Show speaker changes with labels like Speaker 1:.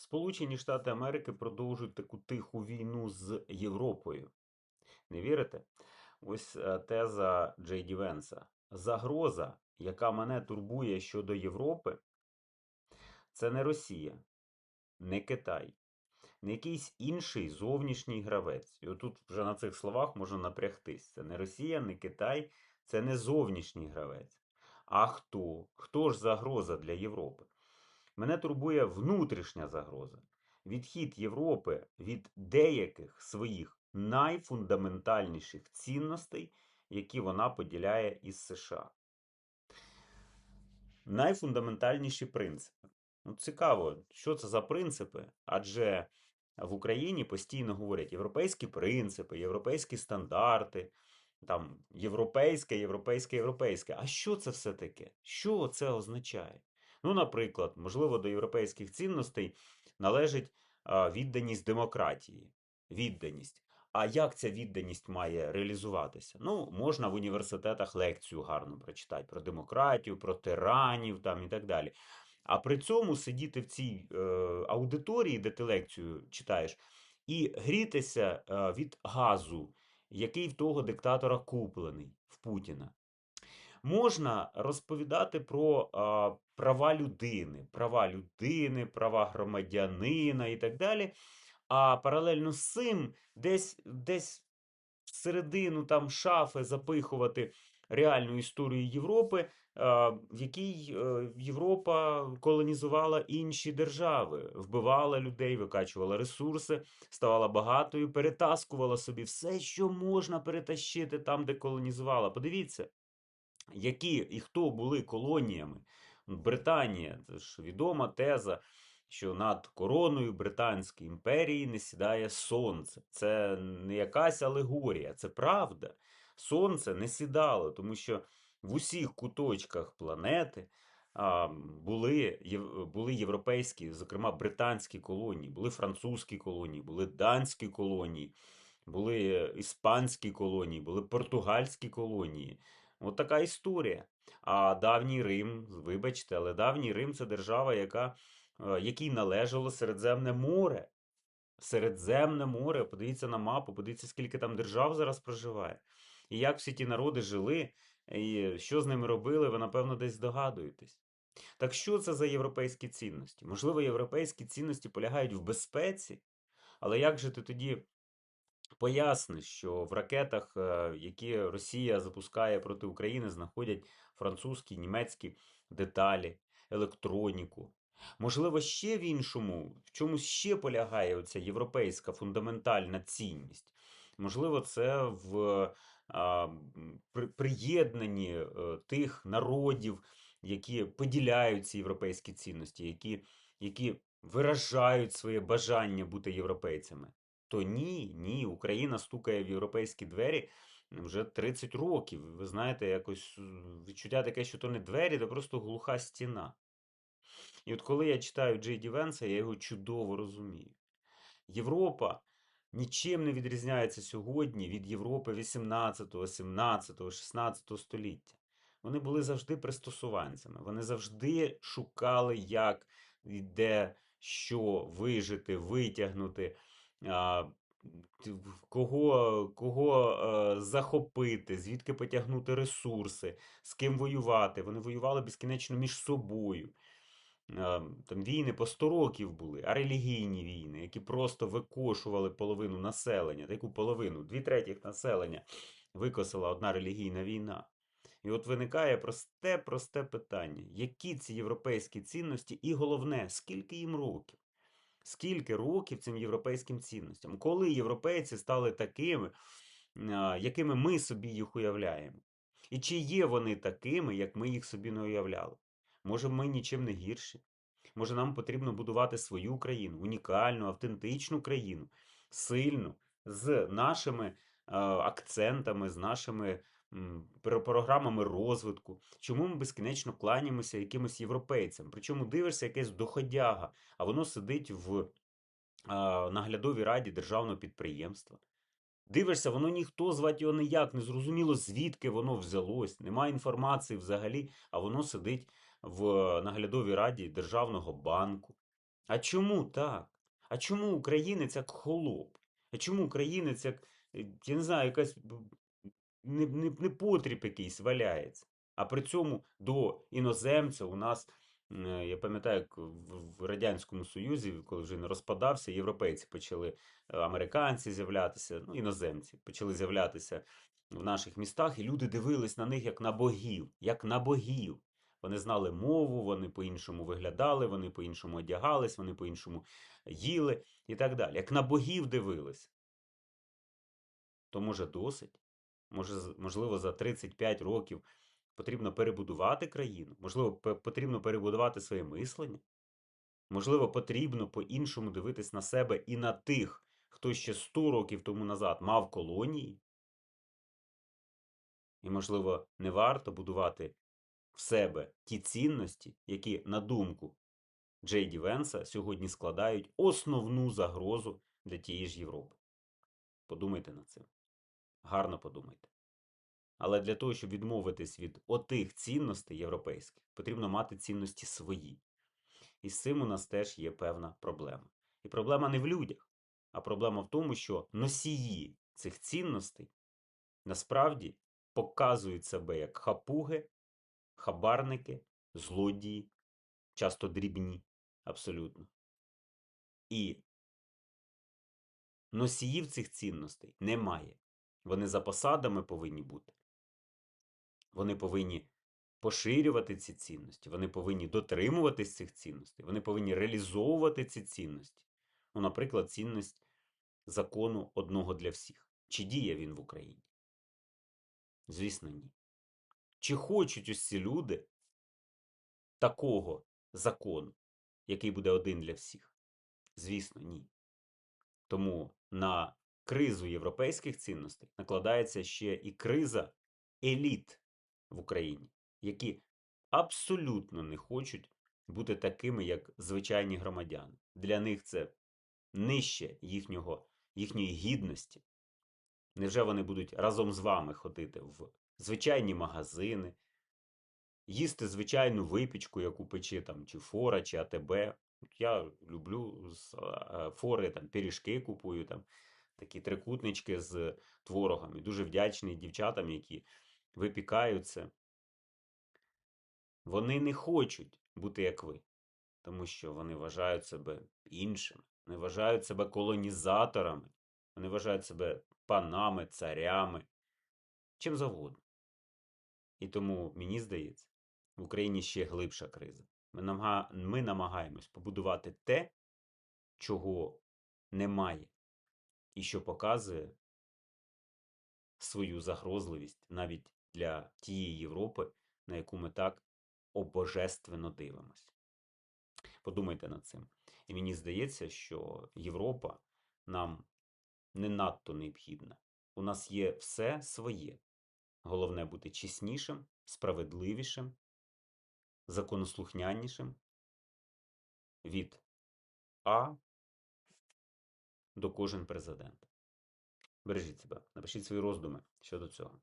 Speaker 1: Сполучені Штати Америки продовжують таку тиху війну з Європою. Не вірите? Ось е, теза Джей Ді Венса. Загроза, яка мене турбує щодо Європи, це не Росія, не Китай, не якийсь інший зовнішній гравець. І отут вже на цих словах можна напрягтись. Це не Росія, не Китай, це не зовнішній гравець. А хто? Хто ж загроза для Європи? Мене турбує внутрішня загроза. Відхід Європи від деяких своїх найфундаментальніших цінностей, які вона поділяє із США. Найфундаментальніші принципи. Ну, цікаво, що це за принципи? Адже в Україні постійно говорять європейські принципи, європейські стандарти, там європейське, європейське, європейське. А що це все таке? Що це означає? Ну, наприклад, можливо, до європейських цінностей належить відданість демократії. Відданість. А як ця відданість має реалізуватися? Ну, можна в університетах лекцію гарно прочитати про демократію, про тиранів там і так далі. А при цьому сидіти в цій е, аудиторії, де ти лекцію читаєш, і грітися е, від газу, який в того диктатора куплений в Путіна. Можна розповідати про а, права людини, права людини, права громадянина і так далі. А паралельно з цим десь, десь всередину там шафи запихувати реальну історію Європи, а, в якій е, Європа колонізувала інші держави, вбивала людей, викачувала ресурси, ставала багатою, перетаскувала собі все, що можна перетащити там, де колонізувала. Подивіться які і хто були колоніями. Британія, це ж відома теза, що над короною Британської імперії не сідає сонце. Це не якась алегорія, це правда. Сонце не сідало, тому що в усіх куточках планети були, були європейські, зокрема британські колонії, були французькі колонії, були данські колонії, були іспанські колонії, були португальські колонії. От така історія. А давній Рим, вибачте, але давній Рим це держава, яка, е, якій належало Середземне море. Середземне море, подивіться на мапу, подивіться, скільки там держав зараз проживає. І як всі ті народи жили, і що з ними робили, ви, напевно, десь здогадуєтесь. Так що це за європейські цінності? Можливо, європейські цінності полягають в безпеці, але як же ти тоді поясниш, що в ракетах, е, які Росія запускає проти України, знаходять французькі, німецькі деталі, електроніку. Можливо, ще в іншому, в чомусь ще полягає оця європейська фундаментальна цінність. Можливо, це в а, при- приєднанні е, тих народів, які поділяють ці європейські цінності, які, які виражають своє бажання бути європейцями. То ні, ні, Україна стукає в європейські двері вже 30 років. Ви знаєте, якось е, відчуття таке, що то не двері, то просто глуха стіна. І от коли я читаю Джей Ді Венса, я його чудово розумію. Європа нічим не відрізняється сьогодні від Європи 18, 17, 16 століття. Вони були завжди пристосуванцями. Вони завжди шукали, як і де що вижити, витягнути, кого, кого е, захопити, звідки потягнути ресурси, з ким воювати. Вони воювали безкінечно між собою. Е, Там війни по 100 років були, а релігійні війни, які просто викошували половину населення, таку половину, дві третіх населення викосила одна релігійна війна. І от виникає просте, просте питання: які ці європейські цінності, і головне, скільки їм років? Скільки років цим європейським цінностям? Коли європейці стали такими, якими ми собі їх уявляємо? І чи є вони такими, як ми їх собі не уявляли? Може, ми нічим не гірші? Може, нам потрібно будувати свою країну, унікальну, автентичну країну, сильну, з нашими акцентами, з нашими програмами розвитку. Чому ми безкінечно кланяємося якимось європейцям? Причому дивишся якесь доходяга, а воно сидить в наглядовій раді державного підприємства. Дивишся, воно ніхто звати його ніяк, не зрозуміло, звідки воно взялось, немає інформації взагалі, а воно сидить в наглядовій раді Державного банку. А чому так? А чому українець як холоп? А чому українець як, е, я не знаю, якась не, не, не потріб якийсь валяється? А при цьому до іноземця у нас, е, я пам'ятаю, як в, Радянському Союзі, коли вже не розпадався, європейці почали, е, американці з'являтися, ну, іноземці почали з'являтися в наших містах, і люди дивились на них як на богів, як на богів. Вони знали мову, вони по-іншому виглядали, вони по-іншому одягались, вони по-іншому їли і так далі. Як на богів дивились. То може досить? Можливо, за 35 років потрібно перебудувати країну? Можливо, потрібно перебудувати своє мислення? Можливо, потрібно по-іншому дивитись на себе і на тих, хто ще 100 років тому назад мав колонії? І, можливо, не варто будувати в себе ті цінності, які, на думку Джей Ді Венса, сьогодні складають основну загрозу для тієї ж Європи. Подумайте над цим. Гарно подумайте. Але для того, щоб відмовитись від отих цінностей європейських, потрібно мати цінності свої. І з цим у нас теж є певна проблема. І проблема не в людях, а проблема в тому, що носії цих цінностей насправді показують себе як хапуги, хабарники, злодії, часто дрібні, абсолютно. І носіїв цих цінностей немає. Вони за посадами повинні бути. Вони повинні поширювати ці цінності, вони повинні дотримуватись цих цінностей, вони повинні реалізовувати ці цінності. Ну, наприклад, цінність закону одного для всіх. Чи діє він в Україні? Звісно, ні. Чи хочуть ці люди такого закону, який буде один для всіх? Звісно, ні. Тому на кризу європейських цінностей накладається ще і криза еліт в Україні, які абсолютно не хочуть бути такими, як звичайні громадяни. Для них це нижче їхнього, їхньої гідності. Невже вони будуть разом з вами ходити в звичайні магазини, їсти звичайну випічку, яку пече там чи фора, чи АТБ? Я люблю з е, фори там пиріжки купую, там такі трикутнички з творогом. І дуже вдячний дівчатам, які випікають це. Вони не хочуть бути як ви, тому що вони вважають себе іншими, вони вважають себе колонізаторами, вони вважають себе панами, царями, чим завгодно. І тому, мені здається, в Україні ще глибша криза. Ми, намага... Ми намагаємось побудувати те, чого немає, і що показує свою загрозливість навіть для тієї Європи, на яку ми так обожественно дивимось. Подумайте над цим. І мені здається, що Європа нам не надто необхідна. У нас є все своє. Головне бути чеснішим, справедливішим, законослухнянішим від А до кожен президент. Бережіть себе, напишіть свої роздуми щодо цього.